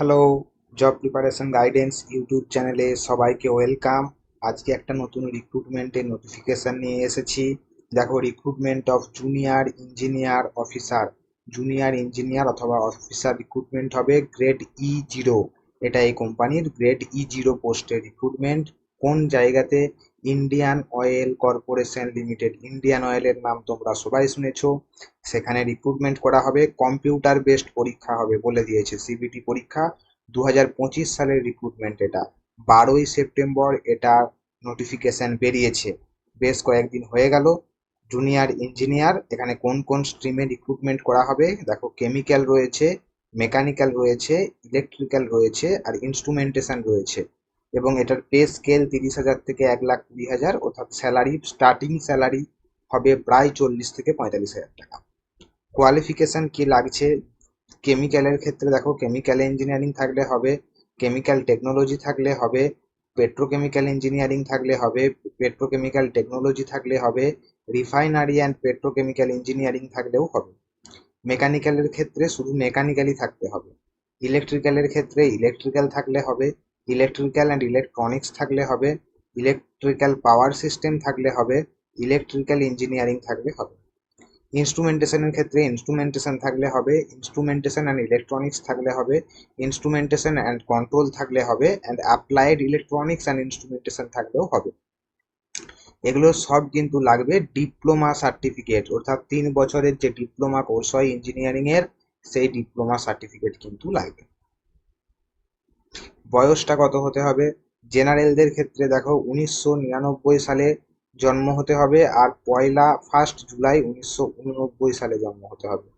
Hello job preparation guidance YouTube চ্যানেলে সবাইকে welcome আজকে একটা নতুন রিক্রুটমেন্টের নোটিফিকেশান নিয়ে এসেছি। দেখো recruitment of junior engineer officer junior engineer অথবা অফিসার রিক্রুটমেন্ট হবে গ্রেড ই জিরো এটা এই কোম্পানির গ্রেড ই জিরো পোস্টের রিক্রুটমেন্ট কোন জায়গাতে Indian oil corporation limited Indian অয়েলের নাম তোমরা সবাই শুনেছো, সেখানে রিক্রুটমেন্ট করা হবে কম্পিউটার বেসড পরীক্ষা হবে বলে দিয়েছে সিবিটি পরীক্ষা দু হাজার পঁচিশ সালের রিক্রুটমেন্ট এটা। বারোই সেপ্টেম্বর এটা নোটিফিকেশন বেরিয়েছে। বেশ কয়েকদিন হয়ে গেল জুনিয়র ইঞ্জিনিয়ার এখানে কোন কোন স্ট্রিমে রিক্রুটমেন্ট করা হবে, দেখো কেমিক্যাল রয়েছে মেকানিক্যাল রয়েছে ইলেকট্রিক্যাল রয়েছে, আর ইনস্ট্রুমেন্টেশন রয়েছে। এবং এটার পে স্কেল তিরিশ হাজার থেকে এক লাখ কুড়ি হাজার, অর্থাৎ স্যালারি স্টার্টিং স্যালারি হবে প্রায় চল্লিশ থেকে পঁয়তাল্লিশ হাজার টাকা। কোয়ালিফিকেশন কি লাগছে? কেমিক্যালের ক্ষেত্রে দেখো কেমিক্যাল ইঞ্জিনিয়ারিং থাকলে হবে কেমিক্যাল টেকনোলজি থাকলে হবে পেট্রোকেমিক্যাল ইঞ্জিনিয়ারিং থাকলে হবে পেট্রোকেমিক্যাল টেকনোলজি থাকলে হবে রিফাইনারি অ্যান্ড পেট্রোকেমিক্যাল ইঞ্জিনিয়ারিং থাকলেও হবে। মেকানিক্যালের ক্ষেত্রে শুধু মেকানিক্যালই থাকতে হবে। ইলেকট্রিক্যালের ক্ষেত্রে ইলেকট্রিক্যাল থাকলে হবে। ইলেকট্রিক্যাল অ্যান্ড ইলেকট্রনিক্স থাকলে হবে, ইলেকট্রিক্যাল পাওয়ার সিস্টেম থাকলে হবে, ইলেকট্রিক্যাল ইঞ্জিনিয়ারিং থাকলে হবে। ইনস্ট্রুমেন্টেশনের ক্ষেত্রে ইনস্ট্রুমেন্টেশন থাকলে হবে, ইনস্ট্রুমেন্টেশন অ্যান্ড ইলেকট্রনিক্স থাকলে হবে, ইনস্ট্রুমেন্টেশন অ্যান্ড কন্ট্রোল থাকলে হবে, and applied electronics and instrumentation থাকলেও হবে। এগুলো সব কিন্তু লাগবে ডিপ্লোমা সার্টিফিকেট, অর্থাৎ তিন বছরের যে ডিপ্লোমা কোর্স হয় ইঞ্জিনিয়ারিং এর সেই ডিপ্লোমা সার্টিফিকেট কিন্তু লাগবে। বয়সটা কত হতে হবে? জেনারেলদের ক্ষেত্রে দেখো, উনিশশো নিরানব্বই সালে জন্ম হতে হবে আর পয়লা ফার্স্ট জুলাই উনিশশো উননব্বই সালে জন্ম হতে হবে।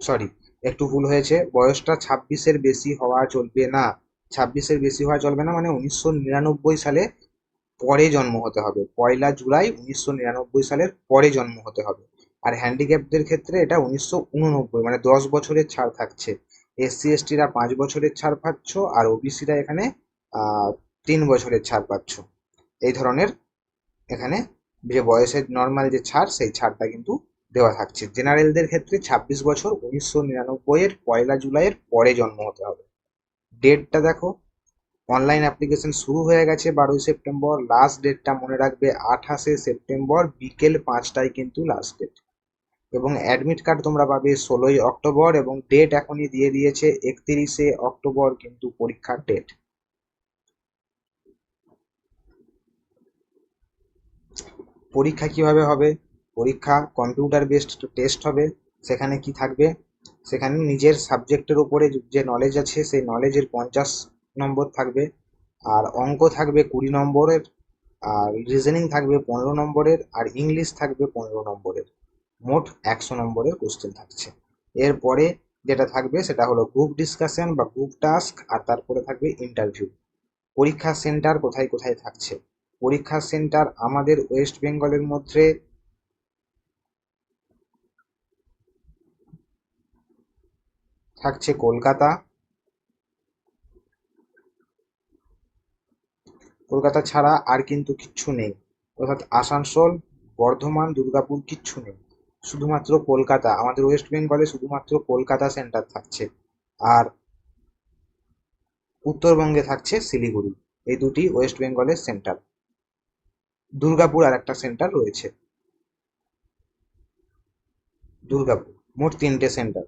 সরি একটু ভুল হয়েছে। বয়সটা ছাব্বিশের বেশি হওয়া চলবে না। ছাব্বিশের বেশি হওয়া চলবে না মানে উনিশশো নিরানব্বই সালে পরে জন্ম হতে হবে। পয়লা জুলাই উনিশশো নিরানব্বই সালের পরে জন্ম হতে হবে। আর হ্যান্ডিক্যাপদের ক্ষেত্রে এটা উনিশশো উননব্বই মানে দশ বছরের ছাড় থাকছে। এসসি এসটিরা পাঁচ বছরের ছাড় পাচ্ছ আর ওবিসিরা এখানে তিন বছরের ছাড় পাচ্ছ। এই ধরনের এখানে যে বয়সের নর্মাল যে ছাড়, সেই ছাড়টা কিন্তু দেওয়া থাকছে। জেনারেলদের ক্ষেত্রে ছাব্বিশ বছর উনিশশো নিরানব্বইয়ের পয়লা জুলাইয়ের পরে জন্ম হতে হবে। ডেটটা দেখো। অনলাইন অ্যাপ্লিকেশন শুরু হয়ে গেছে বারোই সেপ্টেম্বর লাস্ট ডেটটা মনে রাখবে আঠাশে সেপ্টেম্বর বিকেল পাঁচটায় কিন্তু লাস্ট ডেট এবং অ্যাডমিট কার্ড তোমরা পাবে ষোলোই অক্টোবর এবং ডেট এখনই দিয়ে দিয়েছে একত্রিশে অক্টোবর কিন্তু পরীক্ষার ডেট পরীক্ষা কীভাবে হবে? পরীক্ষা কম্পিউটার বেসড টেস্ট হবে। সেখানে কি থাকবে? সেখানে নিজের সাবজেক্টের উপরে যে নলেজ আছে, সেই নলেজের পঞ্চাশ নম্বর থাকবে। আর অঙ্ক থাকবে কুড়ি নম্বরের, আর রিজনিং থাকবে পনেরো নম্বরের, আর ইংলিশ থাকবে পনেরো নম্বরের। মোট একশো নম্বরের কোশ্চেন থাকছে। এরপরে যেটা থাকবে সেটা হলো গ্রুপ ডিসকাশন বা গ্রুপ টাস্ক আর তারপরে থাকবে ইন্টারভিউ পরীক্ষা সেন্টার কোথায় কোথায় থাকছে? পরীক্ষা সেন্টার আমাদের ওয়েস্ট বেঙ্গলের মধ্যে থাকছে কলকাতা। কলকাতা ছাড়া আর কিন্তু কিচ্ছু নেই। অর্থাৎ আসানসোল, বর্ধমান, দুর্গাপুর কিচ্ছু নেই। শুধুমাত্র কলকাতা, আমাদের ওয়েস্ট বেঙ্গলে শুধুমাত্র কলকাতা সেন্টার থাকছে আর উত্তরবঙ্গে থাকছে শিলিগুড়ি। এই দুটি ওয়েস্ট বেঙ্গলের সেন্টার দুর্গাপুর আর একটা সেন্টার রয়েছে। দুর্গাপুর, মোট তিনটে সেন্টার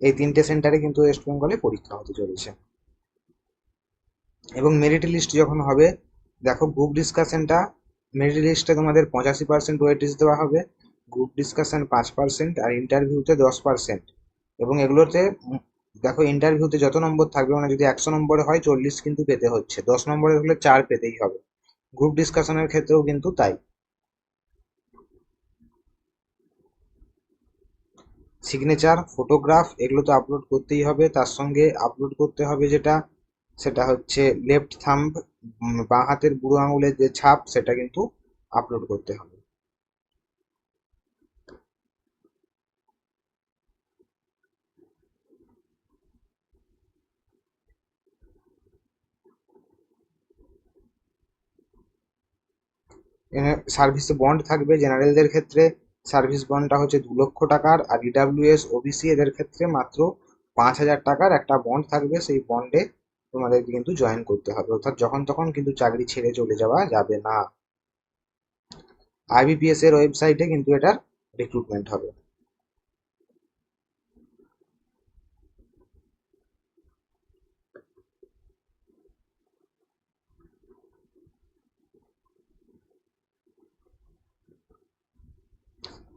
এই তিনটে সেন্টারে কিন্তু ওয়েস্ট বেঙ্গলে পরীক্ষা হতে চলেছে। এবং মেরিট লিস্ট যখন হবে, দেখো গ্রুপ ডিসকাশনটা মেরিট লিস্টে তোমাদের পঁচাশি পার্সেন্ট ওয়েটেজ দেওয়া হবে। গ্রুপ ডিসকাশন পাঁচ পার্সেন্ট আর ইন্টারভিউতে দশ পার্সেন্ট এবং এগুলোতে দেখো ইন্টারভিউতে যত নম্বর থাকবে মানে যদি একশো নম্বরে হয় চল্লিশ কিন্তু পেতে হচ্ছে। দশ নম্বরে হলে চার পেতেই হবে। গ্রুপ ডিসকাশনের ক্ষেত্রেও কিন্তু তাই। সিগনেচার ফটোগ্রাফ এগুলো তো আপলোড করতেই হবে। তার সঙ্গে আপলোড করতে হবে যেটা, সেটা হচ্ছে লেফট থাম্ব বাঁ হাতের বুড়ো আঙুলের যে ছাপ, সেটা কিন্তু আপলোড করতে হবে। সার্ভিস বন্ড থাকবে জেনারেলদের ক্ষেত্রে। সার্ভিস বন্ডটা হচ্ছে দু লক্ষ টাকার আর ইডাব্লিউএস ওবিসি এদের ক্ষেত্রে মাত্র পাঁচ হাজার টাকার একটা বন্ড থাকবে। সেই বন্ডে তোমাদেরকে কিন্তু জয়েন করতে হবে। অর্থাৎ যখন তখন কিন্তু চাকরি ছেড়ে চলে যাওয়া যাবে না। আইবিপিএস এর ওয়েবসাইটে কিন্তু এটার রিক্রুটমেন্ট হবে।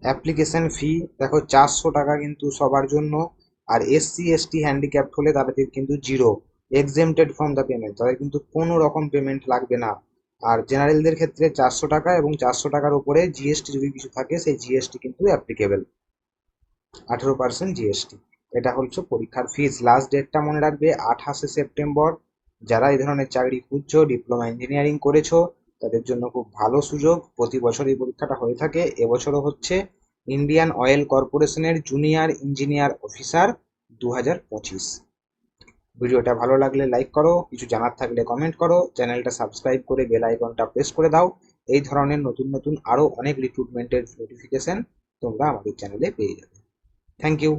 Application fee. দেখো, চারশো টাকা কিন্তু সবার জন্য। আর এসসি, এসটি হ্যান্ডিক্যাপ হলে তাদের কিন্তু zero. Exempted from the payment তাদের কিন্তু কোনো রকম পেমেন্ট লাগবে না। আর জেনারেলদের ক্ষেত্রে চারশো টাকা এবং চারশো টাকার উপরে জিএসটি যদি কিছু থাকে, সেই জিএসটি কিন্তু অ্যাপ্লিকেবল আঠেরো পার্সেন্ট জিএসটি এটা হচ্ছে পরীক্ষার ফিজ লাস্ট ডেটটা মনে রাখবে, আঠাশে সেপ্টেম্বর যারা এই ধরনের চাকরি খুঁজছো ডিপ্লোমা ইঞ্জিনিয়ারিং করেছ তাদের জন্য খুব ভালো সুযোগ। প্রতি বছর এই পরীক্ষাটা হয়ে থাকে। এবছরও হচ্ছে ইন্ডিয়ান অয়েল কর্পোরেশনের জুনিয়র ইঞ্জিনিয়ার অফিসার দু হাজার পঁচিশ। ভিডিওটা ভালো লাগলে লাইক করো, কিছু জানার থাকলে কমেন্ট করো, চ্যানেলটা সাবস্ক্রাইব করে বেল আইকনটা প্রেস করে দাও। এই ধরনের নতুন নতুন আরও অনেক রিক্রুটমেন্টের নোটিফিকেশন তোমরা আমাদের চ্যানেলে পেয়ে যাবে। Thank you